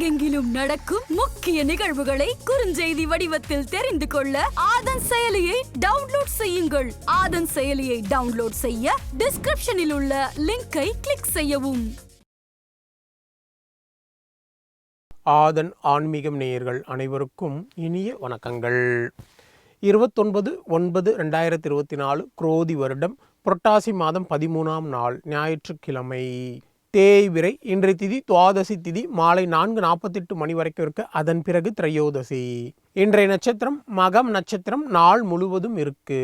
உலகெங்கிலும் நடக்கும் முக்கிய நிகழ்வுகளை குறுஞ்செய்தி வடிவத்தில் தெரிந்து கொள்ள ஆதன் செயலியை டவுன்லோட் செய்யுங்கள். ஆதன் செயலியை டவுன்லோட் செய்ய டிஸ்கிரிப்ஷனில் உள்ள லிங்கை கிளிக் செய்யவும். ஆதன் ஆன்மீகம் நேயர்கள் அனைவருக்கும் இனிய வணக்கங்கள். இருபத்தொன்பது ஒன்பது ரெண்டாயிரத்தி இருபத்தி நாலு குரோதி வருடம் புரட்டாசி மாதம் பதிமூணாம் நாள் ஞாயிற்றுக்கிழமை. தேய்விரை இன்றைய திதி துவாதசி திதி மாலை நான்கு நாற்பத்தெட்டு மணி வரைக்கும் இருக்கு அதன் பிறகு திரையோதசி. இன்றைய நட்சத்திரம் மகம் நட்சத்திரம் நாள் முழுவதும் இருக்கு.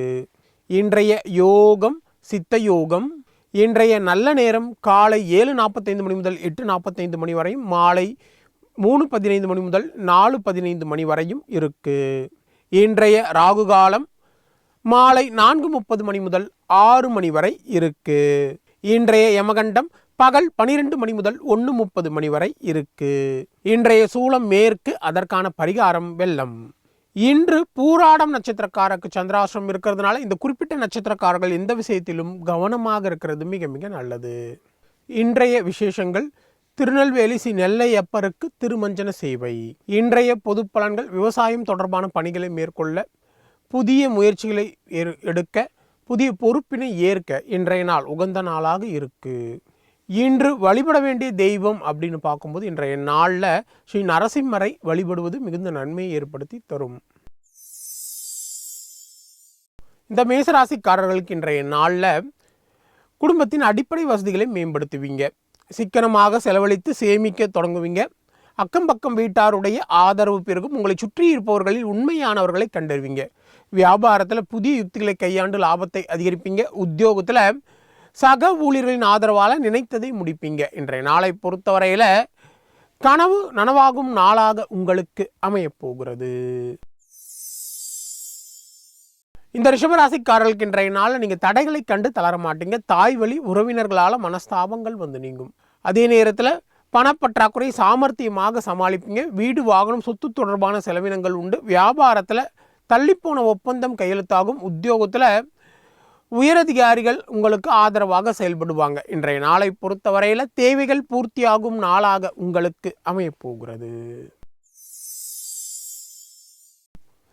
இன்றைய யோகம் சித்த யோகம். இன்றைய நல்ல நேரம் காலை ஏழு நாற்பத்தைந்து மணி முதல் எட்டு நாற்பத்தைந்து மணி வரையும் மாலை மூணு பதினைந்து மணி முதல் நாலு பதினைந்து மணி வரையும் இருக்கு. இன்றைய ராகு காலம் மாலை நான்கு முப்பது மணி முதல் ஆறு மணி வரை இருக்கு. இன்றைய யமகண்டம் பகல் பனிரெண்டு மணி முதல் ஒன்று முப்பது மணி வரை இருக்கு. இன்றைய சூலம் மேற்கு அதற்கான பரிகாரம் வெள்ளம். இன்று பூராடம் நட்சத்திரக்காரருக்கு சந்திராசிரம் இருக்கிறதுனால இந்த குறிப்பிட்ட நட்சத்திரக்காரர்கள் எந்த விஷயத்திலும் கவனமாக இருக்கிறது மிக மிக நல்லது. இன்றைய விசேஷங்கள் திருநெல்வேலி சி நெல்லையப்பருக்கு திருமஞ்சன சேவை. இன்றைய பொது பலன்கள் விவசாயம் தொடர்பான பணிகளை மேற்கொள்ள புதிய முயற்சிகளை ஏற்- எடுக்க புதிய பொறுப்பினை ஏற்க இன்றைய நாள் உகந்த நாளாக இருக்குது இன்று வழிபட வேண்டிய தெய்வம் அப்படின்னு பார்க்கும்போது இன்றைய நாளில் ஸ்ரீ நரசிம்மரை வழிபடுவது மிகுந்த நன்மையை ஏற்படுத்தி தரும். இந்த மேசராசிக்காரர்களுக்கு இன்றைய நாளில் குடும்பத்தின் அடிப்படை வசதிகளை மேம்படுத்துவீங்க. சிக்கனமாக செலவழித்து சேமிக்க தொடங்குவீங்க. அக்கம் பக்கம் வீட்டாருடைய ஆதரவு பிறகும் உங்களை சுற்றி இருப்பவர்களில் உண்மையானவர்களை கண்டறிவீங்க. வியாபாரத்தில் புதிய யுக்திகளை கையாண்டு லாபத்தை அதிகரிப்பீங்க. உத்தியோகத்தில் சக ஊழியர்களின் ஆதரவால் நினைத்ததை முடிப்பீங்க இன்றைய நாளை பொறுத்தவரையில் கனவு நனவாகும் நாளாக உங்களுக்கு அமையப் போகிறது. இந்த ரிஷபராசிக்காரர்களுக்கு இன்றைய நாளில் நீங்கள் தடைகளை கண்டு தளர மாட்டீங்க. தாய் வழி உறவினர்களால் மனஸ்தாபங்கள் வந்து நீங்கும். அதே நேரத்தில் பணப்பற்றாக்குறை சாமர்த்தியமாக சமாளிப்பீங்க. வீடு வாகனம் சொத்து தொடர்பான செலவினங்கள் உண்டு. வியாபாரத்தில் தள்ளிப்போன ஒப்பந்தம் கையெழுத்தாகும். உத்தியோகத்தில் உயரதிகாரிகள் உங்களுக்கு ஆதரவாக செயல்படுவாங்க. இன்றைய நாளை பொறுத்தவரையில் தேவைகள் பூர்த்தியாகும் நாளாக உங்களுக்கு அமையப்போகிறது.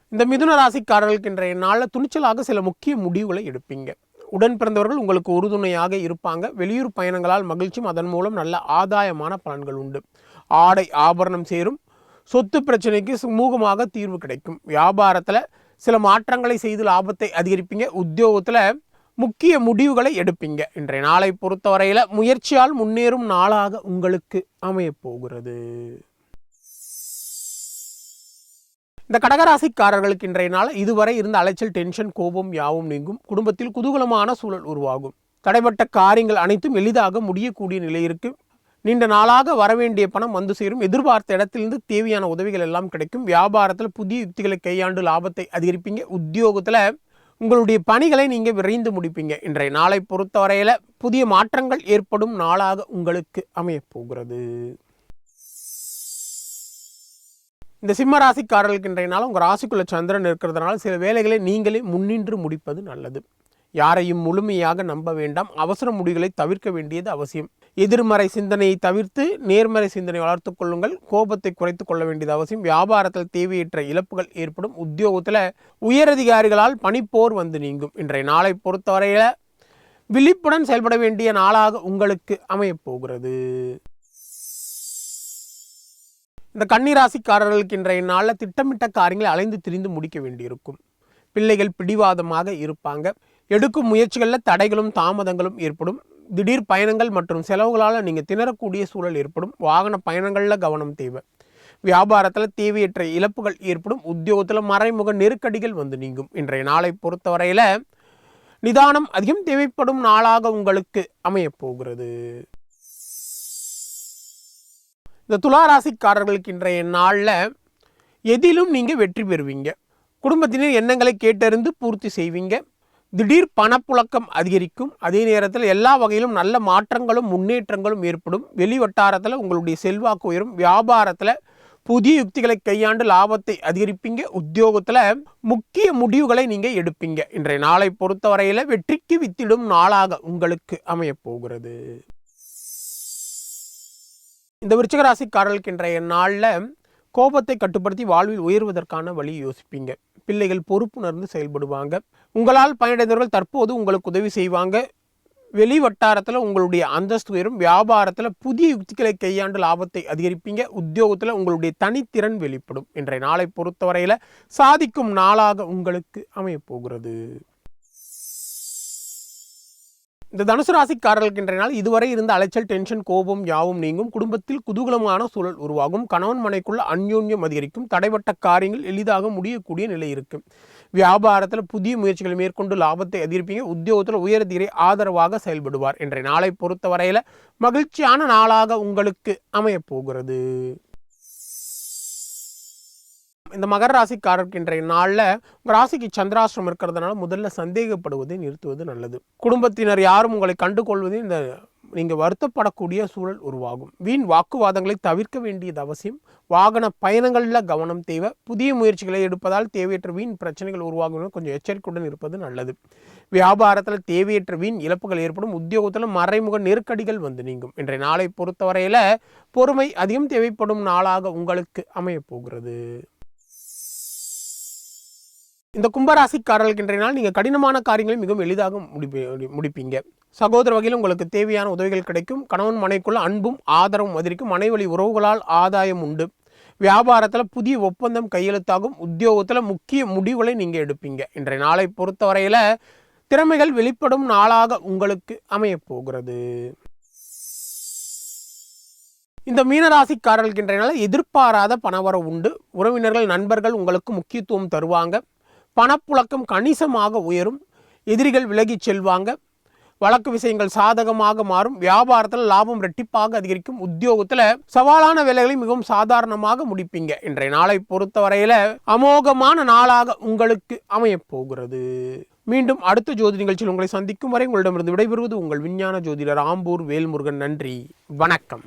இந்த மிதுன ராசிக்காரர்களுக்கு இன்றைய நாளில் துணிச்சலாக சில முக்கிய முடிவுகளை எடுப்பீங்க. உடன் பிறந்தவர்கள் உங்களுக்கு உறுதுணையாக இருப்பாங்க. வெளியூர் பயணங்களால் மகிழ்ச்சியும் அதன் மூலம் நல்ல ஆதாயமான பலன்கள் உண்டு. ஆடை ஆபரணம் சேரும். சொத்து பிரச்சனைக்கு சுமூகமாக தீர்வு கிடைக்கும். வியாபாரத்தில் சில மாற்றங்களை செய்து லாபத்தை அதிகரிப்பீங்க. உத்தியோகத்தில் முக்கிய முடிவுகளை எடுப்பீங்க. இன்றைய நாளை பொறுத்தவரையில் முயற்சியால் முன்னேறும் நாளாக உங்களுக்கு அமையப்போகிறது இந்த கடகராசிக்காரர்களுக்கு இன்றைய நாள் இதுவரை இருந்த அலைச்சல் டென்ஷன் கோபம் யாவும் நீங்கும். குடும்பத்தில் குதூகலமான சூழல் உருவாகும். தடைப்பட்ட காரியங்கள் அனைத்தும் எளிதாக முடியக்கூடிய நிலை இருக்கு. நீண்ட நாளாக வரவேண்டிய பணம் வந்து சேரும். எதிர்பார்த்த இடத்திலிருந்து தேவையான உதவிகள் எல்லாம் கிடைக்கும். வியாபாரத்தில் புதிய யுக்திகளை கையாண்டு லாபத்தை அதிகரிப்பீங்க. உத்தியோகத்தில் உங்களுடைய பணிகளை நீங்கள் விரைந்து முடிப்பீங்க. இன்றைய நாளை பொறுத்தவரையில் புதிய மாற்றங்கள் ஏற்படும் நாளாக உங்களுக்கு அமையப்போகிறது இந்த சிம்ம ராசிக்காரர்களுக்கு இன்றைய நாள் உங்கள் ராசிக்குள்ள சந்திரன் இருக்கிறதுனால சில வேலைகளை நீங்களே முன்னின்று முடிப்பது நல்லது. யாரையும் முழுமையாக நம்ப வேண்டாம். அவசர முடிவுகளை தவிர்க்க வேண்டியது அவசியம். எதிர்மறை சிந்தனையை தவிர்த்து நேர்மறை சிந்தனை வளர்த்துக்கொள்ளுங்கள் கோபத்தை குறைத்து கொள்ள வேண்டியது அவசியம். வியாபாரத்தில் தேவையற்ற இழப்புகள் ஏற்படும். உத்தியோகத்தில் உயரதிகாரிகளால் பணிப்போர் வந்து நீங்கும். இன்றைய நாளை பொறுத்தவரையில் விழிப்புடன் செயல்பட வேண்டிய நாளாக உங்களுக்கு அமையப் போகிறது. இந்த கன்னிராசிக்காரர்களுக்கு இன்றைய நாளில் திட்டமிட்ட காரியங்களை அலைந்து திரிந்து முடிக்க வேண்டியிருக்கும். பிள்ளைகள் பிடிவாதமாக இருப்பாங்க. எடுக்கும் முயற்சிகளில் தடைகளும் தாமதங்களும் ஏற்படும். திடீர் பயணங்கள் மற்றும் செலவுகளால் நீங்கள் திணறக்கூடிய சூழல் ஏற்படும். வாகன பயணங்களில் கவனம் தேவை. வியாபாரத்தில் தேவையற்ற இழப்புகள் ஏற்படும். உத்தியோகத்தில் மறைமுக நெருக்கடிகள் வந்து நீங்கும். இன்றைய நாளை பொறுத்தவரையில் நிதானம் அதிகம் தேவைப்படும் நாளாக உங்களுக்கு அமையப்போகிறது இந்த துளாராசிக்காரர்களுக்கு இன்றைய நாளில் எதிலும் நீங்கள் வெற்றி பெறுவீங்க. குடும்பத்தினர் எண்ணங்களை கேட்டறிந்து பூர்த்தி செய்வீங்க. திடீர் பணப்புழக்கம் அதிகரிக்கும். அதே நேரத்தில் எல்லா வகையிலும் நல்ல மாற்றங்களும் முன்னேற்றங்களும் ஏற்படும். வெளி வட்டாரத்தில் உங்களுடைய செல்வாக்கு உயரும். வியாபாரத்தில் புதிய யுக்திகளை கையாண்டு லாபத்தை அதிகரிப்பீங்க. உத்தியோகத்தில் முக்கிய முடிவுகளை நீங்கள் எடுப்பீங்க. இன்றைய நாளை பொறுத்தவரையில் வெற்றிக்கு வித்திடும் நாளாக உங்களுக்கு அமையப்போகிறது இந்த விருச்சிகராசிக்காரர்களுக்கு இன்றைய நாளில் கோபத்தை கட்டுப்படுத்தி வாழ்வில் உயர்வதற்கான வழி யோசிப்பீங்க. பிள்ளைகள் பொறுப்புணர்ந்து செயல்படுவாங்க. உங்களால் பயனடைந்தவர்கள் தற்போது உங்களுக்கு உதவி செய்வாங்க. வெளி வட்டாரத்தில் உங்களுடைய அந்தஸ்து உயரும். வியாபாரத்தில் புதிய யுக்திகளை கையாண்டு லாபத்தை அதிகரிப்பீங்க. உத்தியோகத்தில் உங்களுடைய தனித்திறன் வெளிப்படும். இன்றைய நாளை பொறுத்தவரையில் சாதிக்கும் நாளாக உங்களுக்கு அமையப்போகிறது. இந்த தனுசு ராசிக்காரர்களுக்கு இன்றைய நாள் இதுவரை இருந்த அலைச்சல் டென்ஷன் கோபம் யாவும் நீங்கும். குடும்பத்தில் குதூகலமான சூழல் உருவாகும். கணவன் மனைக்குள்ள அந்யோன்யம் அதிகரிக்கும். தடைப்பட்ட காரியங்கள் எளிதாக முடியக்கூடிய நிலை இருக்கும். வியாபாரத்தில் புதிய முயற்சிகளை மேற்கொண்டு லாபத்தை அதிகரிப்பீங்க உத்தியோகத்தில் உயரதிரை ஆதரவாக செயல்படுவார். இன்றைய நாளை பொறுத்தவரையில் மகிழ்ச்சியான நாளாக உங்களுக்கு அமையப் போகிறது. இந்த மகர ராசிக்காரருக்கு இன்றைய நாளில் உங்கள் ராசிக்கு சந்திராசிரம் இருக்கிறதுனால முதல்ல சந்தேகப்படுவதை நிறுத்துவது நல்லது. குடும்பத்தினர் யாரும் உங்களை கண்டுகொள்வதை இந்த நீங்கள் வருத்தப்படக்கூடிய சூழல் உருவாகும். வீண் வாக்குவாதங்களை தவிர்க்க வேண்டியது அவசியம். வாகன பயணங்களில் கவனம் தேவை. புதிய முயற்சிகளை எடுப்பதால் தேவையற்ற வீண் பிரச்சனைகள் உருவாகும் கொஞ்சம் எச்சரிக்கையுடன் இருப்பது நல்லது. வியாபாரத்தில் தேவையற்ற வீண் இழப்புகள் ஏற்படும். உத்தியோகத்தில் மறைமுக நெருக்கடிகள் வந்து நீங்கும். இன்றைய நாளை பொறுத்தவரையில் பொறுமை அதிகம் தேவைப்படும் நாளாக உங்களுக்கு அமையப் போகிறது. இந்த கும்பராசிக்காரர்களுக்கு இன்றைய நாள் நீங்கள் கடினமான காரியங்களை மிகவும் எளிதாக முடிப்பி முடிப்பீங்க. சகோதர வகையில் உங்களுக்கு தேவையான உதவிகள் கிடைக்கும். கணவன் மனைக்குள்ள அன்பும் ஆதரவும் அதிகரிக்கும். மனைவழி உறவுகளால் ஆதாயம் உண்டு. வியாபாரத்தில் புதிய ஒப்பந்தம் கையெழுத்தாகும். உத்தியோகத்தில் முக்கிய முடிவுகளை நீங்கள் எடுப்பீங்க. இன்றைய நாளை பொறுத்தவரையில் திறமைகள் வெளிப்படும் நாளாக உங்களுக்கு அமையப்போகிறது இந்த மீனராசிக்காரர்களுக்கு இன்றைய நாள் எதிர்பாராத பணவரவு உண்டு. உறவினர்கள் நண்பர்கள் உங்களுக்கு முக்கியத்துவம் தருவாங்க. பணப்புழக்கம் கணிசமாக உயரும். எதிரிகள் விலகிச் செல்வாங்க. வழக்கு விஷயங்கள் சாதகமாக மாறும். வியாபாரத்தில் லாபம் ரெட்டிப்பாக அதிகரிக்கும். உத்தியோகத்தில் சவாலான வேலைகளை மிகவும் சாதாரணமாக முடிப்பீங்க. இன்றைய நாளை பொறுத்தவரையில் அமோகமான நாளாக உங்களுக்கு அமையப் போகிறது. மீண்டும் அடுத்த ஜோதி நிகழ்ச்சியில் உங்களை சந்திக்கும் வரை உங்களிடமிருந்து விடைபெறுவது உங்கள் விஞ்ஞான ஜோதிடர் ஆம்பூர் வேல்முருகன். நன்றி. வணக்கம்.